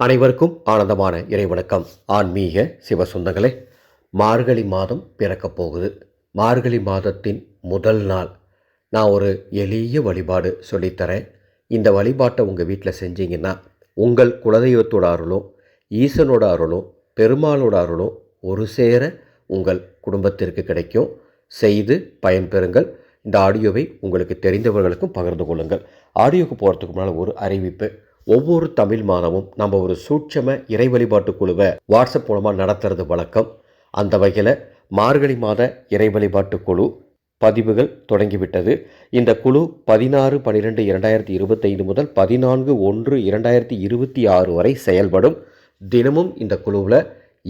அனைவருக்கும் ஆனந்தமான இறைவணக்கம். ஆன்மீக சிவசொந்தங்களே மார்கழி மாதம் பிறக்கப் போகுது. மார்கழி மாதத்தின் முதல் நாள். நான் ஒரு எளிய வழிபாடு சொல்லித்தரேன். இந்த வழிபாட்டை உங்கள் வீட்டில் செஞ்சீங்கன்னா உங்கள் குலதெய்வத்தோட அருளும் ஈசனோட அருளும் பெருமாளோட அருளும் ஒரு சேர உங்கள் குடும்பத்திற்கு கிடைக்கும். செய்து பயன்பெறுங்கள். இந்த ஆடியோவை உங்களுக்கு தெரிந்தவர்களுக்கும் பகிர்ந்து கொள்ளுங்கள். ஆடியோவுக்கு போகிறதுக்கு முன்னால் ஒரு அறிவிப்பு. ஒவ்வொரு தமிழ் மாதமும் நம்ம ஒரு சூட்சம இறை வழிபாட்டு குழுவை வாட்ஸ்அப் மூலமாக நடத்துறது வழக்கம். அந்த வகையில் மார்கழி மாத இறை வழிபாட்டு குழு பதிவுகள் தொடங்கிவிட்டது. இந்த குழு பதினாறு பன்னிரெண்டு இரண்டாயிரத்தி இருபத்தைந்து முதல் பதினான்கு ஒன்று இரண்டாயிரத்தி இருபத்தி ஆறு வரை செயல்படும். தினமும் இந்த குழுவில்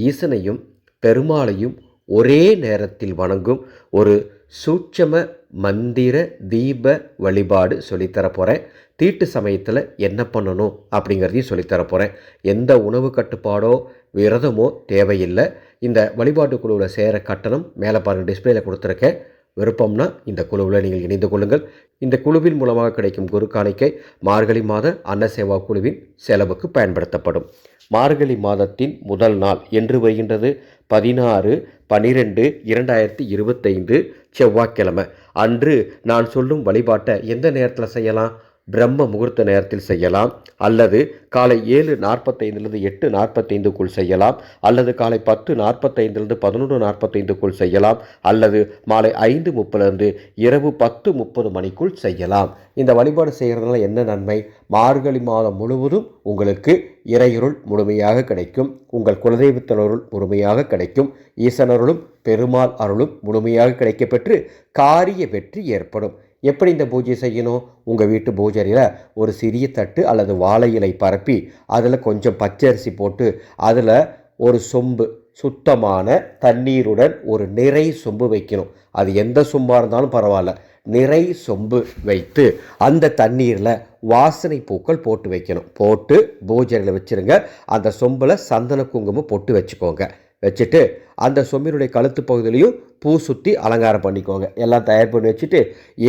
ஈசனையும் பெருமாளையும் ஒரே நேரத்தில் வணங்கும் ஒரு சூட்சம மந்திர தீப வழிபாடு சொல்லித்தரப் போகிறேன் தீட்டு சமயத்தில் என்ன பண்ணணும் அப்படிங்கிறதையும் சொல்லித்தரப் போகிறேன் எந்த உணவு கட்டுப்பாடோ விரதமோ தேவையில்லை. இந்த வழிபாட்டு குழுவில் சேர கட்டணம் மேலே பாருங்கள் டிஸ்பிளேல கொடுத்துருக்கேன். விருப்பம்னா இந்த குழுவில் நீங்கள் இணைந்து கொள்ளுங்கள். இந்த குழுவின் மூலமாக கிடைக்கும் குரு காணிக்கை மார்கழி மாத அன்னசேவா குழுவின் செலவுக்கு பயன்படுத்தப்படும். மார்கழி மாதத்தின் முதல் நாள் என்று வருகின்றது. பதினாறு பனிரெண்டு இரண்டாயிரத்தி இருபத்தைந்து செவ்வாய்க்கிழமை. அன்று நான் சொல்லும் வழிபாட்டை எந்த நேரத்தில் செய்யலாம்? பிரம்ம முகூர்த்த நேரத்தில் செய்யலாம். அல்லது காலை ஏழு நாற்பத்தைந்துலேருந்து எட்டு நாற்பத்தைந்துக்குள் செய்யலாம். அல்லது காலை பத்து நாற்பத்தைந்துலேருந்து பதினொன்று நாற்பத்தைந்துக்குள் செய்யலாம். அல்லது மாலை ஐந்து முப்பதுலேருந்து இரவு பத்து முப்பது மணிக்குள் செய்யலாம். இந்த வழிபாடு செய்கிறதுனால என்ன நன்மை? மார்கழி மாதம் முழுவதும் உங்களுக்கு இறையருள் முழுமையாக கிடைக்கும். உங்கள் குலதெய்வத்தினருள் முழுமையாக கிடைக்கும். ஈசனருளும் பெருமாள் அருளும் முழுமையாக கிடைக்கப்பெற்று காரிய வெற்றி ஏற்படும். எப்படி இந்த பூஜை செய்யணும்? உங்கள் வீட்டு பூஜையில் ஒரு சிறிய தட்டு அல்லது வாழை இலை பரப்பி அதில் கொஞ்சம் பச்சரிசி போட்டு அதில் ஒரு சொம்பு சுத்தமான தண்ணீருடன் ஒரு நிறை சொம்பு வைக்கணும். அது எந்த சொம்பாக இருந்தாலும் பரவாயில்ல. நிறை சொம்பு வைத்து அந்த தண்ணீரில் வாசனை பூக்கள் போட்டு வைக்கணும். போட்டு பூஜையில் வச்சுருங்க. அந்த சொம்பில் சந்தன குங்குமம் போட்டு வச்சுக்கோங்க. வச்சுட்டு அந்த சொம்பினுடைய கழுத்து பகுதியிலையும் பூ சுற்றி அலங்காரம் பண்ணிக்கோங்க. எல்லாம் தயார் பண்ணி வச்சுட்டு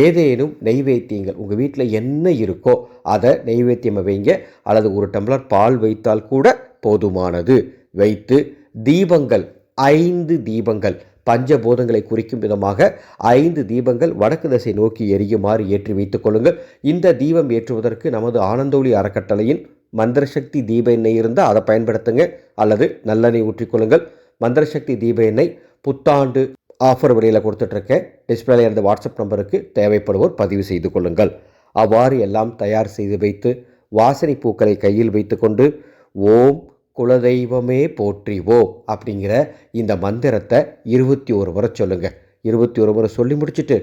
ஏதேனும் நெய்வேத்தியங்கள் உங்கள் வீட்டில் என்ன இருக்கோ அதை நெய்வேத்தியமாக வைங்க. அல்லது ஒரு டம்ளர் பால் வைத்தால் கூட போதுமானது. வைத்து தீபங்கள் ஐந்து தீபங்கள் பஞ்சபூதங்களை குறிக்கும் விதமாக ஐந்து தீபங்கள் வடக்கு திசை நோக்கி எரியுமாறு ஏற்றி வைத்துக் கொள்ளுங்கள். இந்த தீபம் ஏற்றுவதற்கு நமது ஆனந்தோலி அறக்கட்டளையின் மந்திரசக்தி தீப எண்ணெய் இருந்தால் அதை பயன்படுத்துங்க. அல்லது நல்லெண்ணெய் ஊற்றிக்கொள்ளுங்கள் மந்திரசக்தி தீப எண்ணெய் புத்தாண்டு ஆஃபர் விலையில் கொடுத்துட்ருக்கேன். டிஸ்பிளேல இருந்த வாட்ஸ்அப் நம்பருக்கு தேவைப்படுவோர் பதிவு செய்து கொள்ளுங்கள். அவ்வாறு எல்லாம் தயார் செய்து வைத்து வாசனை பூக்களை கையில் வைத்துக்கொண்டு ஓம் குலதெய்வமே போற்றிவோம் அப்படிங்கிற இந்த மந்திரத்தை இருபத்தி ஒரு முறை சொல்லுங்கள் இருபத்தி ஒரு முறை சொல்லி முடிச்சுட்டு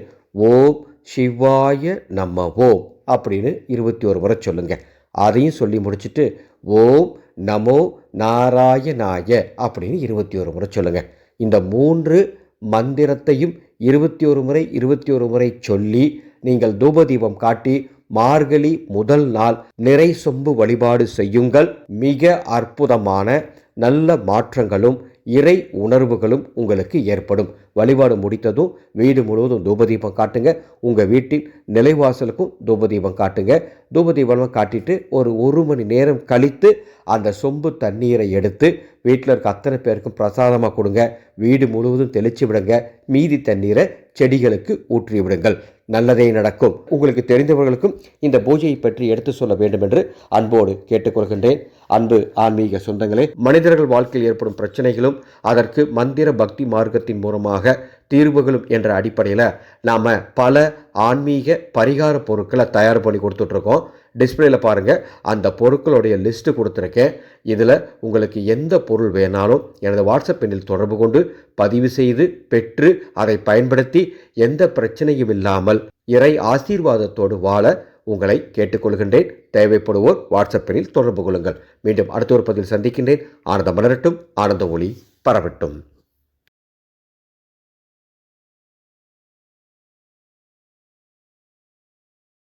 ஓம் சிவாய நம்ம ஓம் அப்படின்னு இருபத்தி ஒரு முறை சொல்லுங்கள் அதையும் சொல்லி முடிச்சுட்டு ஓம் நமோ நாராயணாய அப்படின்னு இருபத்தி ஒரு முறை சொல்லுங்கள் இந்த மூன்று மந்திரத்தையும் இருபத்தி ஒரு முறை இருபத்தி ஒரு முறை சொல்லி நீங்கள் தூபதீபம் காட்டி மார்கழி முதல் நாள் நிறை சொம்பு வழிபாடு செய்யுங்கள். மிக அற்புதமான நல்ல மாற்றங்களும் இறை உணர்வுகளும் உங்களுக்கு ஏற்படும். வழிபாடு முடித்ததும் வீடு முழுவதும் தூபதீபம் காட்டுங்க. உங்கள் வீட்டில் நிலைவாசலுக்கும் தூபதீபம் காட்டுங்க. தூபதீபம் காட்டிட்டு ஒரு ஒரு மணி நேரம் கழித்து அந்த சொம்பு தண்ணீரை எடுத்து வீட்டில் இருக்க அத்தனை பேருக்கும் பிரசாதமாக கொடுங்க. வீடு முழுவதும் தெளித்து விடுங்க. மீதி தண்ணீரை செடிகளுக்கு ஊற்றி விடுங்கள். நல்லதே நடக்கும். உங்களுக்கு தெரிந்தவர்களுக்கும் இந்த பூஜையை பற்றி எடுத்து சொல்ல வேண்டும் என்று அன்போடு கேட்டுக்கொள்கின்றேன். அன்பு ஆன்மீக சொந்தங்களே மனிதர்கள் வாழ்க்கையில் ஏற்படும் பிரச்சனைகளும் அதற்கு மந்திர பக்தி மார்க்கத்தின் மூலமாக தீர்வுகளும் என்ற அடிப்படையில் நாம் பல ஆன்மீக பரிகார பொருட்களை தயார் பண்ணி கொடுத்துட்ருக்கோம். டிஸ்பிளேல பாருங்கள் அந்த பொருட்களுடைய லிஸ்ட்டு கொடுத்துருக்கேன். இதில் உங்களுக்கு எந்த பொருள் வேணாலும் எனது வாட்ஸ்அப் எண்ணில் தொடர்பு கொண்டு பதிவு செய்து பெற்று அதை பயன்படுத்தி எந்த பிரச்சனையும் இல்லாமல் இறை ஆசீர்வாதத்தோடு வாழ உங்களை கேட்டுக்கொள்கின்றேன். தேவைப்படுவோர் வாட்ஸ்அப் எண்ணில் தொடர்பு கொள்ளுங்கள். மீண்டும் அடுத்த ஒரு பதில் சந்திக்கின்றேன். ஆனந்த மலரட்டும். ஆனந்த ஒளி பரவட்டும்.